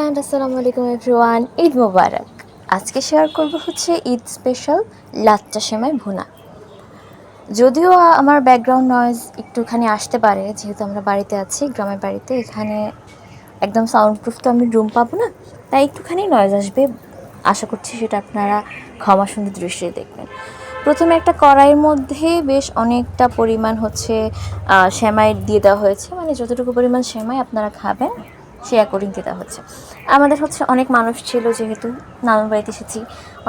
And আসসালামু আলাইকুম everyone, Eid মোবারক। আজকে শেয়ার করব হচ্ছে ঈদ স্পেশাল লাচ্চা সেমাই ভুনা। যদিও আমার ব্যাকগ্রাউন্ড নয়েজ একটুখানি আসতে পারে, যেহেতু আমরা বাড়িতে আছি, গ্রামের বাড়িতে, এখানে একদম সাউন্ড প্রুফ তো আমি রুম পাবো না, তাই একটুখানি নয়েজ আসবে। আশা করছি সেটা আপনারা ক্ষমা সুন্দর দৃষ্টিতে দেখবেন। প্রথমে একটা কড়াইয়ের মধ্যে বেশ অনেকটা পরিমাণ হচ্ছে সেমাই দিয়ে দেওয়া হয়েছে। মানে যতটুকু পরিমাণ সেমাই আপনারা খাবেন সে অ্যাকর্ডিং দেওয়া হচ্ছে। আমাদের হচ্ছে অনেক মানুষ ছিল যেহেতু, নানুর বাড়িতে এসেছি,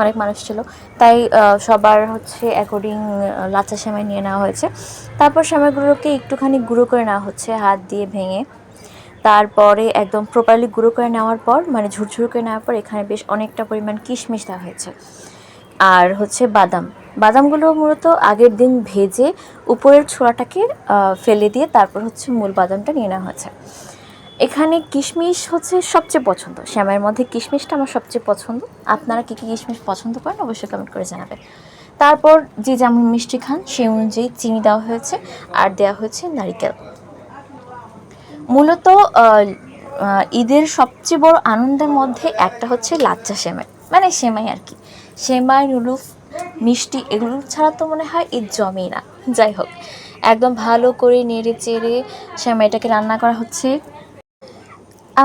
অনেক মানুষ ছিল। তাই সবার হচ্ছে অ্যাকর্ডিং লাচা সেমাই নিয়ে নেওয়া হয়েছে। তারপর সেমাইগুলোকে একটুখানি গুঁড়ো করে নেওয়া হচ্ছে হাত দিয়ে ভেঙে। তারপরে একদম প্রপারলি গুঁড়ো করে নেওয়ার পর মানে ঝুরঝুর করে নেওয়ার পর এখানে বেশ অনেকটা পরিমাণ কিশমিশ দেওয়া হয়েছে। আর হচ্ছে বাদাম। বাদামগুলো মূলত আগের দিন ভেজে উপরের ছোড়াটাকে ফেলে দিয়ে তারপর হচ্ছে মূল বাদামটা নিয়ে নেওয়া হয়েছে। এখানে কিশমিশ হচ্ছে সবচেয়ে পছন্দ। শ্যামের মধ্যে কিশমিশটা আমার সবচেয়ে পছন্দ। আপনারা কী কী কিশমিশ পছন্দ করেন অবশ্যই কমেন্ট করে জানাবেন। তারপর যে যেমন মিষ্টি খান সেই অনুযায়ী চিনি দেওয়া হয়েছে আর দেওয়া হয়েছে নারিকেল। মূলত ঈদের সবচেয়ে বড় আনন্দের মধ্যে একটা হচ্ছে লাচ্চা সেমাই। মানে সেমাই আর কি। সেমাই নুলুফ মিষ্টি এগুলো ছাড়া তো মনে হয় ঈদ জমেই না। যাই হোক, একদম ভালো করে নেড়ে চেড়ে সেমাইটাকে রান্না করা হচ্ছে।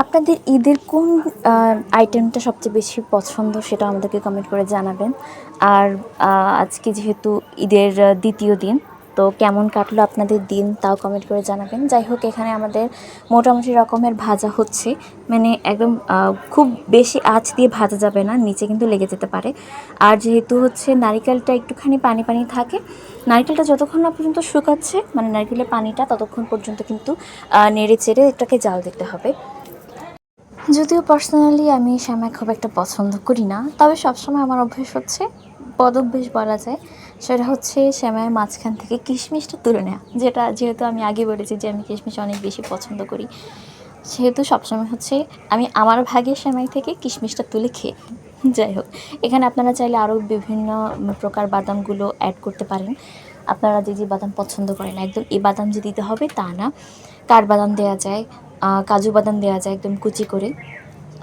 আপনাদের ঈদের কোন আইটেমটা সবচেয়ে বেশি পছন্দ সেটা আমাদেরকে কমেন্ট করে জানাবেন। আর আজকে যেহেতু ঈদের দ্বিতীয় দিন, তো কেমন কাটলো আপনাদের দিন তাও কমেন্ট করে জানাবেন। যাই হোক, এখানে আমাদের মোটামুটি রকমের ভাজা হচ্ছে। মানে একদম খুব বেশি আঁচ দিয়ে ভাজা যাবে না, নিচে কিন্তু লেগে যেতে পারে। আর যেহেতু হচ্ছে নারিকেলটা একটুখানি পানি পানি থাকে, নারিকেলটা যতক্ষণ না পর্যন্ত শুকাচ্ছে মানে নারকেলের পানিটা ততক্ষণ পর্যন্ত কিন্তু নেড়ে চেড়ে এটাকে জাল দিতে হবে। যদিও পার্সোনালি আমি শ্যামাই খুব একটা পছন্দ করি না, তবে সবসময় আমার অভ্যেস হচ্ছে, পদভ্যাস বলা যায়, সেটা হচ্ছে শ্যামাইয়ের মাঝখান থেকে কিশমিশটা তুলে নেওয়া যেটা যেহেতু আমি আগে বলেছি যে আমি কিশমিশ অনেক বেশি পছন্দ করি, সেহেতু সবসময় হচ্ছে আমি আমার ভাগের শ্যামাই থেকে কিশমিশটা তুলে খেয়ে যাই হোক, এখানে আপনারা চাইলে আরও বিভিন্ন প্রকার বাদামগুলো অ্যাড করতে পারেন, আপনারা যে যে বাদাম পছন্দ করেন, একদম এই বাদাম যে দিতে হবে তা না কাঠবাদাম দেওয়া যায় কাজু বাদাম দেওয়া যায় একদম কুচি করে।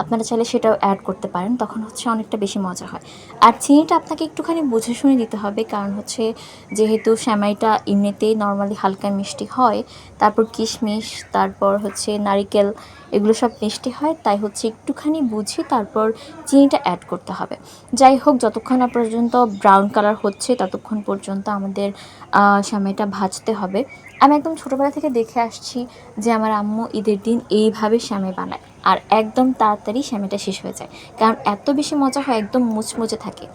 আপনারা চাইলে সেটাও অ্যাড করতে পারেন তখন হচ্ছে অনেকটা বেশি মজা হয়। আর চিনিটা আপনাকে একটুখানি বুঝে শুনে দিতে হবে কারণ হচ্ছে যেহেতু সেমাইটা এমনিতেই নর্মালি হালকা মিষ্টি হয় তারপর কিশমিশ তারপর হচ্ছে নারিকেল এগুলো সব মিষ্টি হয় তাই হচ্ছে একটুখানি বুঝে তারপর চিনিটা অ্যাড করতে হবে। যাই হোক যতক্ষণ না পর্যন্ত ব্রাউন কালার হচ্ছে ততক্ষণ পর্যন্ত আমাদের আহ, সেমাইটা ভাজতে হবে। আমি একদম ছোটোবেলা থেকে দেখে আসছি যে আমার আম্মু ঈদের দিন এইভাবে শ্যামে বানায়। আর একদম তাড়াতাড়ি স্যামিটা শেষ হয়ে যায়। কারণ এত বেশি মজা হয়, একদম মুচমুচে থাকে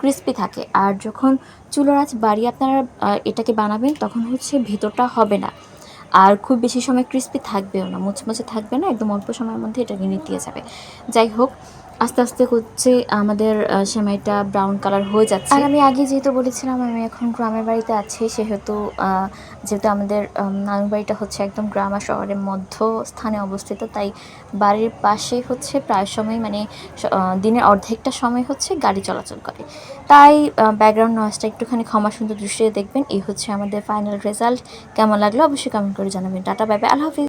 ক্রিস্পি থাকে। আর যখন চুলোর আঁচ বাড়িয়ে আপনারা এটাকে বানাবেন, তখন হচ্ছে ভেতরটা হবে না। আর খুব বেশি সময় ক্রিস্পি থাকবেও না, মুচমুচে থাকবে না, একদম অল্প সময়ের মধ্যে এটা নিয়ে দিয়ে যাবে। যাই হোক আস্তে আস্তে হচ্ছে আমাদের সেমাইটা ব্রাউন কালার হয়ে যাচ্ছে। আর আমি আগে যেহেতু বলেছিলাম আমি এখন গ্রামের বাড়িতে আছি সেহেতু যেহেতু আমাদের আম, নানুর বাড়িটা হচ্ছে একদম গ্রাম আর শহরের মধ্য স্থানে অবস্থিত তাই বাড়ির পাশে হচ্ছে প্রায় সময় মানে দিনের অর্ধেকটা সময় হচ্ছে গাড়ি চলাচল করে। তাই ব্যাকগ্রাউন্ড নয়েজটা একটুখানি ক্ষমা সুন্দর দৃষ্টিতে দেখবেন এই হচ্ছে আমাদের ফাইনাল রেজাল্ট কেমন লাগল অবশ্যই কমেন্ট করে জানাবেন। টাটা বাই বাই আল্লাহ হাফিজ।